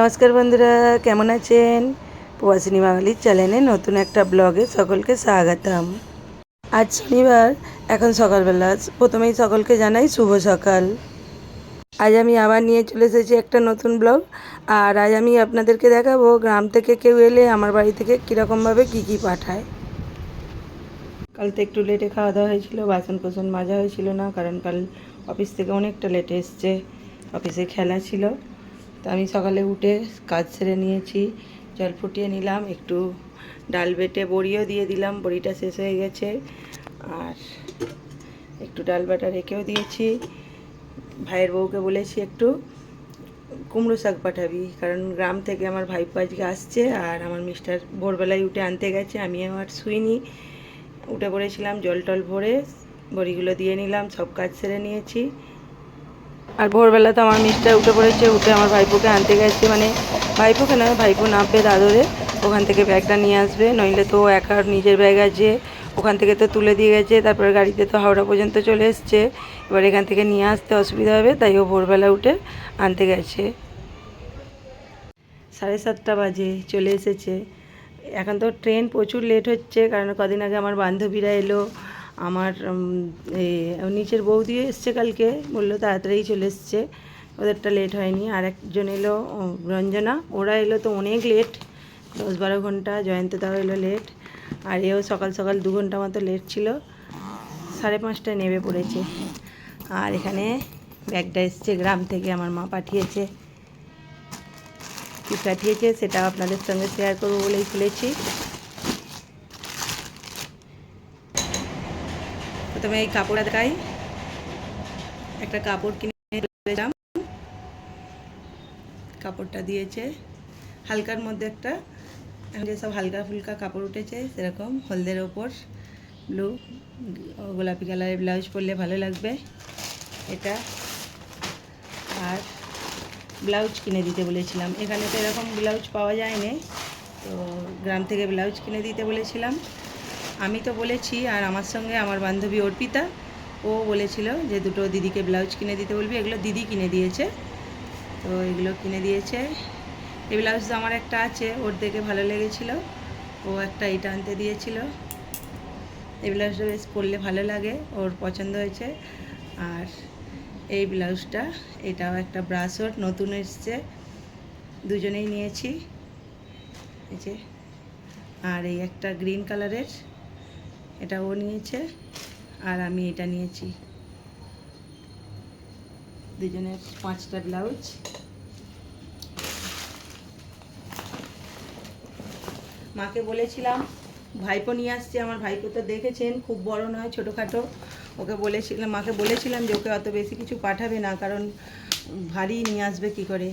নমস্কার বন্ধুরা, কেমন আছেন? প্রবাসিনী বাঙালির চ্যানেলে নতুন একটা ব্লগে সকলকে স্বাগতম। আজ শনিবার, এখন সকালবেলা। প্রথমেই সকলকে জানাই শুভ সকাল। আজ আমি আবার নিয়ে চলে এসেছি একটা নতুন ব্লগ। আর আজ আমি আপনাদেরকে দেখাবো গ্রাম থেকে কেউ এলে আমার বাড়ি থেকে কীরকমভাবে কী কী পাঠায়। কাল তো একটু লেটে খাওয়া দাওয়া হয়েছিল বাসন কোসন মাজা হয়েছিল না, কারণ কাল অফিস থেকে অনেকটা লেটে এসছে। অফিসে খেলা ছিল। তো আমি সকালে উঠে কাজ সেরে নিয়েছি, জল ফুটিয়ে নিলাম, একটু ডাল বেটে বড়িও দিয়ে দিলাম, বড়িটা শেষ হয়ে গেছে, আর একটু ডাল বাটা রেখেও দিয়েছি। ভাইয়ের বউকে বলেছি একটু কুমড়ো শাক পাঠাবি, কারণ গ্রাম থেকে আমার ভাইপো আজকে আসছে আর আমার মিস্টার ভোরবেলায় উঠে আনতে গেছে, আমি আমার শুইনি। উঠে পড়েছিলাম, জল টল ভরে বড়িগুলো দিয়ে নিলাম, সব কাজ সেরে নিয়েছি। আর ভোরবেলা তো আমার মিস্টার উঠে পড়েছে, উঠে আমার ভাইপোকে আনতে গেছে। মানে ভাইপোকে নয়, ভাইপো নামবে দাদরে ওখান থেকে ব্যাগটা নিয়ে আসবে। নইলে তো একার নিজের ব্যাগ আছে, ওখান থেকে তো তুলে দিয়ে গেছে, তারপরে গাড়িতে তো হাওড়া পর্যন্ত চলে এসছে। এবার এখান থেকে নিয়ে আসতে অসুবিধা হবে, তাই ও ভোরবেলা উঠে আনতে গেছে। সাড়ে সাতটা বাজে, চলে এসেছে। এখন তো ট্রেন প্রচুর লেট হচ্ছে, কারণ কদিন আগে আমার বান্ধবীরা এলো। আমার নিচের বৌদিও এসছে কালকে, বলল তাড়াতাড়ি চলে এসছে। ওদেরটা লেট হয়নি। আর একজন এলো রঞ্জনা। ওরা এলো তো অনেক লেট দশ বারো ঘণ্টা জয়ন্তদাও এলো লেট আর এও সকাল সকাল দু ঘণ্টা মতো লেট ছিল। সাড়ে পাঁচটায় নেমে পড়েছে। আর এখানে ব্যাগটা এসছে, গ্রাম থেকে আমার মা পাঠিয়েছে। কী পাঠিয়েছে সেটাও আপনাদের সঙ্গে শেয়ার করব বলেই খুলেছি। প্রথমে এই কাপড় দেখাই একটা কাপড় কিনে দিলাম কাপড়টা দিয়েছে। হালকার মধ্যে একটা, এখন যেসব হালকা ফুলকা কাপড় উঠেছে, সেরকম হলদের ওপর ব্লু, গোলাপি কালারের ব্লাউজ পরলে ভালো লাগবে। এটা আর ব্লাউজ কিনে দিতে বলেছিলাম। এখানে তো এরকম ব্লাউজ পাওয়া যায়নি, তো গ্রাম থেকে ব্লাউজ কিনে দিতে বলেছিলাম। আমি তো বলেছি আর আমার সঙ্গে আমার বান্ধবী অর্পিতা, ও বলেছিল যে দুটো দিদিকে ব্লাউজ কিনে দিতে বলবি, এগুলো দিদি কিনে দিয়েছে। তো এগুলো কিনে দিয়েছে। এই ব্লাউজ আমার একটা আছে, ওর দেখে ভালো লেগেছিল। ও একটা এটা আনতে দিয়েছিল। এই ব্লাউজটা বেশ পরলে ভালো লাগে, ওর পছন্দ হয়েছে। আর এই ব্লাউজটা, এটাও একটা ব্রাশওয়ার নতুন এসছে। দুজনেই নিয়েছি। এই যে, আর এই একটা গ্রিন কালারের। এটা ও নিয়েছে আর আমি এটা নিয়েছি। দুজনের পাঁচটা ব্লাউজ। মাকে বলেছিলাম, ভাইপো নিয়ে আসছে, আমার ভাইপো তো দেখেছেন, খুব বড় নয়, ছোটোখাটো। ওকে বলেছিলাম, মাকে বলেছিলাম যে ওকে অত বেশি কিছু পাঠাবে না, কারণ ভারী নিয়ে আসবে কি করে?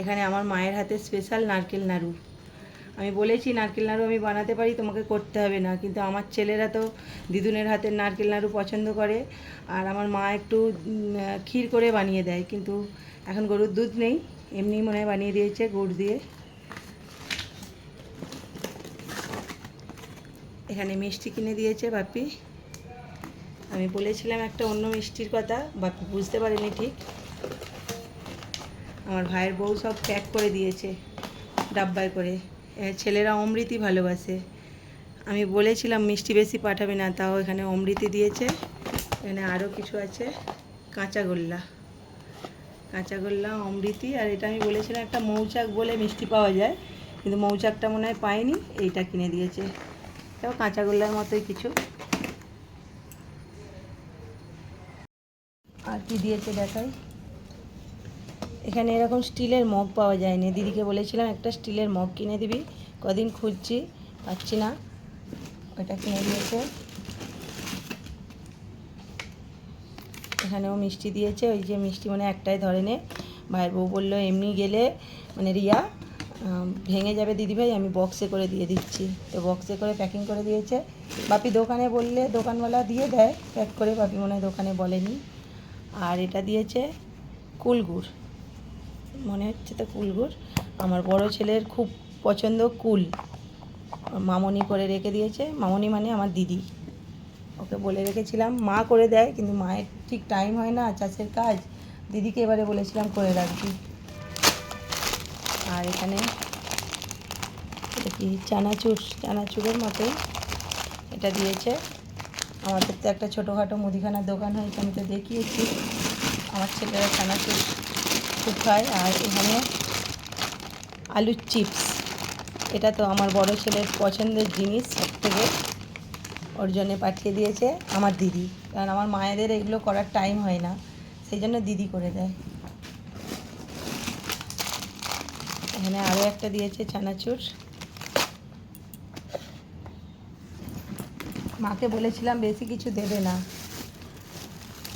এখানে আমার মায়ের হাতে স্পেশাল নারকেল নাড়ু। আমি বলেছি, নারকেল নাড়ু আমি বানাতে পারি, তোমাকে করতে হবে না। কিন্তু আমার ছেলেরা তো দিদুনের হাতের নারকেল নাড়ু পছন্দ করে, আর আমার মা একটু ক্ষীর করে বানিয়ে দেয়। কিন্তু এখন গরুর দুধ নেই, এমনি মনে হয় বানিয়ে দিয়েছে গুড় দিয়ে। এখানে মিষ্টি কিনে দিয়েছে বাপি আমি বলেছিলাম একটা অন্য মিষ্টির কথা বাপি বুঝতে পারেনি ঠিক। আমার ভাইয়ের বউ সব প্যাক করে দিয়েছে, ডাব্বায় করে। ছেলেরা অমৃতি ভালোবাসে। আমি বলেছিলাম, মিষ্টি বেশি পাঠাবে না, তাও এখানে অমৃতি দিয়েছে। এখানে আরও কিছু আছে। কাঁচাগোল্লা কাঁচাগোল্লা অমৃতি, আর এটা আমি বলেছিলাম, একটা মৌচাক বলে মিষ্টি পাওয়া যায়, কিন্তু মৌচাকটা মনে হয় পাইনি, এইটা কিনে দিয়েছে। এটাও কাঁচাগোল্লার মতোই কিছু। আর কি দিয়েছে দেখাই। এখানে এরকম স্টিলের মগ পাওয়া যায়নি। দিদিকে বলেছিলাম, একটা স্টিলের মগ কিনে দিবি, কদিন খুঁজছি, পাচ্ছি না। ওটা কিনে দিয়েছে। এখানেও মিষ্টি দিয়েছে। ওই যে মিষ্টি মানে একটাই ধরে নে ভাইয়ের বউ বলল, এমনি গেলে মানে রিয়া ভেঙে যাবে দিদিভাই, আমি বক্সে করে দিয়ে দিচ্ছি। তো বক্সে করে প্যাকিং করে দিয়েছে। বাপি দোকানে বললে, দোকানওয়ালা দিয়ে দেয়। প্যাক করে বাপি মনে হয় দোকানে বলেনি। আর এটা দিয়েছে কুলগুড়। মনে হচ্ছে তো কুলগুড়। আমার বড় ছেলের খুব পছন্দ কুল। মামনি করে রেখে দিয়েছে। মামনি মানে আমার দিদি। ওকে বলে রেখেছিলাম, মা করে দেয়, কিন্তু মায়ের ঠিক টাইম হয় না, চাষের কাজ। দিদিকে এবারে বলেছিলাম করে রাখবি। আর এখানে কি? চানাচুর, চানাচুরের মতো। এটা দিয়েছে। আমাদের তো একটা ছোটোখাটো মুদিখানার দোকান হয়েছে আমি তো দেখিয়েছি। আমার ছেলেরা চানাচুর খায় আর এখানে আলুর চিপস। এটা তো আমার বড় ছেলের পছন্দের জিনিস সব থেকে ওর জন্যে পাঠিয়ে দিয়েছে আমার দিদি। কারণ আমার মায়েদের এগুলো করার টাইম হয় না। সেই জন্য দিদি করে দেয়। এখানে আরও একটা দিয়েছে চানাচুর। মাকে বলেছিলাম বেশি কিছু দেবে না।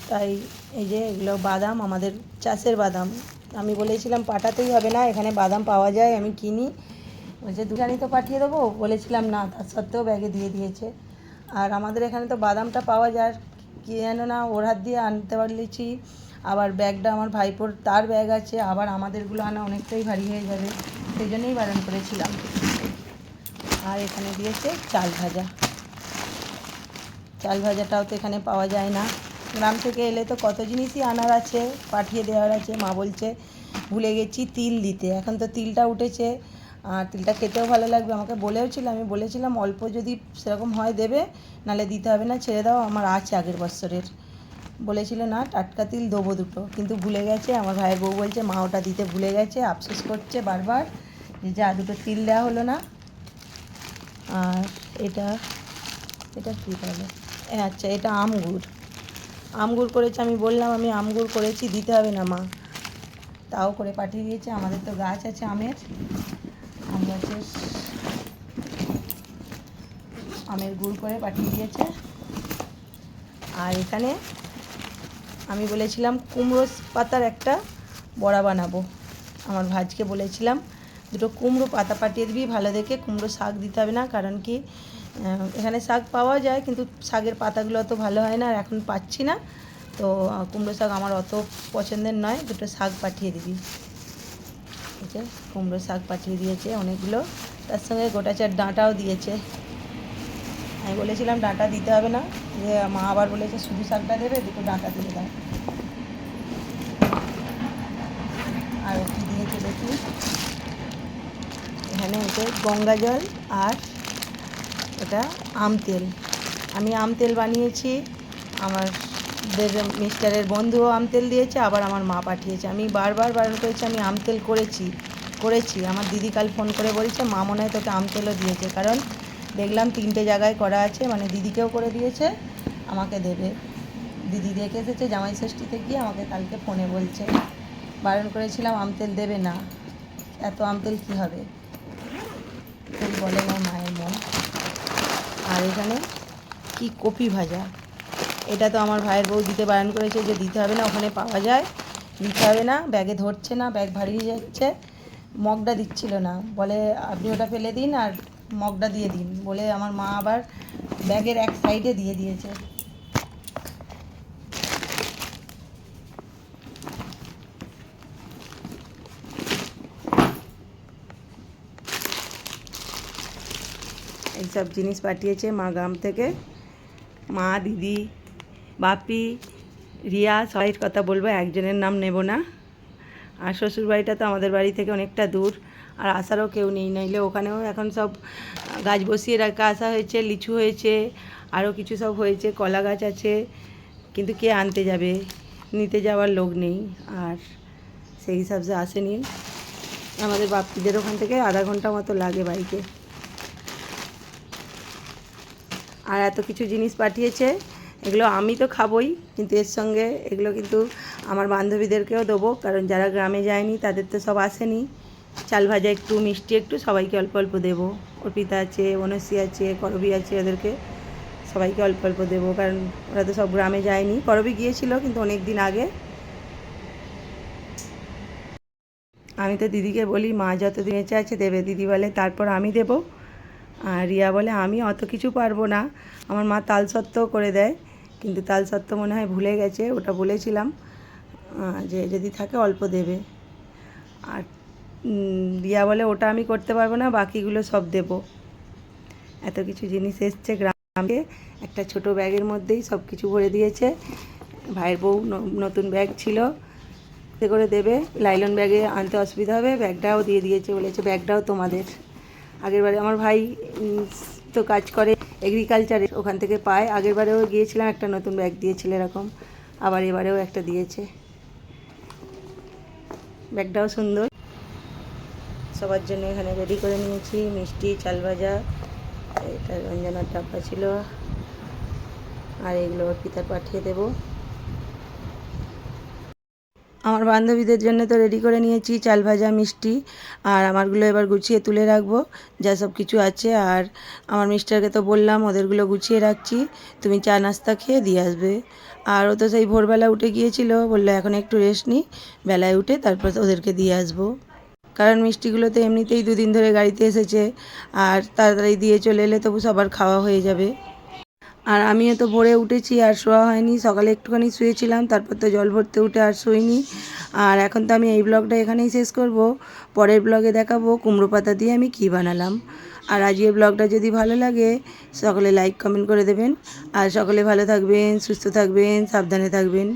তাই এই যে এগুলো বাদাম, আমাদের চাষের বাদাম। আমি বলেছিলাম পাঠাতেই হবে না, এখানে বাদাম পাওয়া যায়, আমি কিনি। বলছে দুখানি তো পাঠিয়ে দেবো? বলেছিলাম, না, তার সত্ত্বেও ব্যাগে দিয়ে দিয়েছে। আর আমাদের এখানে তো বাদামটা পাওয়া যায়, কি জানো না, ওর হাত দিয়ে আনতে পারলেছি। আবার ব্যাগটা আমার ভাইপোর, তার ব্যাগ আছে, আবার আমাদেরগুলো আনা অনেকটাই ভারী হয়ে যাবে, সেই জন্যই বারণ করেছিলাম। আর এখানে দিয়েছে চাল ভাজা। চাল ভাজাটাও তো এখানে পাওয়া যায় না। গ্রাম থেকে এলে তো কত জিনিসই আনার আছে, পাঠিয়ে দেওয়ার আছে। মা বলছে, ভুলে গেছি তিল দিতে। এখন তো তিলটা উঠেছে, আর তিলটা খেতেও ভালো লাগবে। আমাকে বলেও ছিল আমি বলেছিলাম, অল্প যদি সেরকম হয় দেবে, নাহলে দিতে হবে না, ছেড়ে দাও, আমার আছে আগের বছরের। বলেছিল, না, টাটকা তিল দেবো দুটো। কিন্তু ভুলে গেছে, আমার ভাইয়ের বউ বলছে, মা, ওটা দিতে ভুলে গেছে, আফসোস করছে বারবার যে যা, দুটো তিল দেওয়া হলো না। আর এটা এটা কী বলে? আচ্ছা এটা আমগুর আমগুর করেছে, আমি বললাম, আমি আমগুর করেছি, দিতে হবে না মা। তাও করে পাঠিয়ে দিয়েছে, আমাদের তো গাছ আছে আমের। আম গাছের আমের গুড় করে পাঠিয়ে দিয়েছে। আর এখানে আমি বলেছিলাম, কুমড়ো পাতার একটা বড়া বানাবো। আমার ভাজকে বলেছিলাম, দুটো কুমড়ো পাতা পাঠিয়ে দিবি, ভালো দেখে কুমড়ো শাক দিতে হবে না, কারণ কি এখানে শাক পাওয়া যায়, কিন্তু শাকের পাতাগুলো অত ভালো হয় না, আর এখন পাচ্ছি না। তো কুমড়ো শাক আমার অত পছন্দের নয়, দুটো শাক পাঠিয়ে দিবি। এই যে, কুমড়ো শাক পাঠিয়ে দিয়েছে অনেকগুলো। তার সঙ্গে গোটা চার ডাঁটাও দিয়েছে। আমি বলেছিলাম ডাঁটা দিতে হবে না, যে মা আবার বলেছে শুধু শাকটা দেবে, দুটো ডাঁটা দিয়ে দাও। আর দিয়েছে দেখি। এখানে হচ্ছে গঙ্গা জল আর এটা আম তেল। আমি আম তেল বানিয়েছি, আমার মিস্টারের বন্ধুও আম তেল দিয়েছে, আবার আমার মা পাঠিয়েছে। আমি বারবার বারণ করেছি আমি আম তেল করেছি করেছি। আমার দিদি কাল ফোন করে বলছে, মা মনে হয় তোকে আম তেলও দিয়েছে। কারণ দেখলাম তিনটে জায়গায় করা আছে মানে দিদিকেও করে দিয়েছে, আমাকে দেবে। দিদি দেখে এসেছে, জামাই ষষ্ঠীতে গিয়ে আমাকে কালকে ফোনে বলছে। বারণ করেছিলাম, আম তেল দেবে না। এত আম তেল কী হবে? বলে আমার মায়ের মন আর এখানে কি কপি ভাজা? এটা তো আমার ভাইয়ের বউ দিতে বারণ করেছে যে দিতে হবে না, ওখানে পাওয়া যায়। দিতে হবে না, ব্যাগে ধরছে না, ব্যাগ ভারী যাচ্ছে। মগটা দিচ্ছিল না। বলে, আপনি ওটা ফেলে দিন আর মগটা দিয়ে দিন। বলে, আমার মা আবার ব্যাগের এক সাইডে দিয়ে দিয়েছে। এইসব জিনিস পাঠিয়েছে মা গ্রাম থেকে। মা, দিদি, বাপি, রিয়া, সবাইয়ের কথা বলব, একজনের নাম নেব না। আর শ্বশুরবাড়িটা তো আমাদের বাড়ি থেকে অনেকটা দূর। আর আসারও কেউ নেই, নইলে ওখানেও এখন সব গাছ বসিয়ে রাখা আসা হয়েছে, লিচু হয়েছে, আরও কিছু সব হয়েছে, কলা গাছ আছে। কিন্তু কে আনতে যাবে? নিতে যাওয়ার লোক নেই। আর সেই হিসাবে আসেনি। আমাদের বাপিদের ওখান থেকে আধা ঘণ্টা মতো লাগে বাইকে। আর এত কিছু জিনিস পাঠিয়েছে, এগুলো আমি তো খাবই, কিন্তু এর সঙ্গে এগুলো কিন্তু আমার বান্ধবীদেরকেও দেবো, কারণ যারা গ্রামে যায়নি তাদের তো সব আসেনি। চাল ভাজা একটু, মিষ্টি একটু, সবাইকে অল্প অল্প দেবো। অর্পিতা আছে বনশ্রী আছে, করবি আছে ওদেরকে, সবাইকে অল্প অল্প দেবো, কারণ ওরা তো সব গ্রামে যায়নি। করবি গিয়েছিল কিন্তু অনেক দিন আগে। আমি তো দিদিকে বলি, মা যতদিন বেঁচে আছে দেবে, দিদি বলে তারপর আমি দেবো। আর রিয়া বলে, আমি অত কিছু পারব না। আমার মা তাল সত্ত্বেও করে দেয়, কিন্তু তাল সত্ত্ব মনে হয় ভুলে গেছে, ওটা বলেছিলাম যে যদি থাকে অল্প দেবে। আর রিয়া বলে, ওটা আমি করতে পারব না, বাকিগুলো সব দেব। এত কিছু জিনিস এসছে গ্রামে, একটা ছোট ব্যাগের মধ্যেই সব কিছু ভরে দিয়েছে। ভাইয়ের বউ নতুন ব্যাগ ছিল করে দেবে। লাইলন ব্যাগে আনতে অসুবিধা হবে, ব্যাগটাও দিয়ে দিয়েছে, বলেছে, ব্যাগটাও তোমাদের। আগের বারে আমার ভাই তো কাজ করে এগ্রিকালচারে ওখান থেকে পায়। আগের বারেও গিয়েছিলাম, একটা নতুন ব্যাগ দিয়েছিল এরকম। আবার এবারেও একটা দিয়েছে। ব্যাগটাও সুন্দর। সবার জন্য এখানে রেডি করে নিয়েছি। মিষ্টি, চাল ভাজা, এটা রঞ্জনার ডাব্বা ছিল। আর এগুলো অর্পিতার পাঠিয়ে দেবো। আমার বান্ধবীদের জন্য তো রেডি করে নিয়েছি, চাল ভাজা, মিষ্টি, আর আমারগুলো এবার গুছিয়ে তুলে রাখব, যা সব কিছু আছে। আর আমার মিস্টারকে তো বললাম, ওদেরগুলো গুছিয়ে রাখছি, তুমি চা নাস্তা খেয়ে দিয়ে আসবে। আর ও তো সেই ভোরবেলা উঠে গিয়েছিল, বলল এখন একটু রেস্ট নিই বেলায় উঠে তারপর ওদেরকে দিয়ে আসব। কারণ মিষ্টিগুলো তো এমনিতেই দুদিন ধরে গাড়িতে এসেছে, আর তাড়াতাড়ি দিয়ে চলে এলে তবু সবার খাওয়া হয়ে যাবে। আর আমিও তো ভোরে উঠেছি আর শোয়া হয়নি। সকালে একটুখানি শুয়েছিলাম, তারপর তো জল ভরতে উঠে আর শুইনি। আর এখন তো আমি এই ব্লগটা এখানেই শেষ করব। পরের ব্লগে দেখাবো কুমড়ো পাতা দিয়ে আমি কি বানালাম। আর আজকের ব্লগটা যদি ভালো লাগে, সকলে লাইক কমেন্ট করে দেবেন। আর সকলে ভালো থাকবেন, সুস্থ থাকবেন, সাবধানে থাকবেন।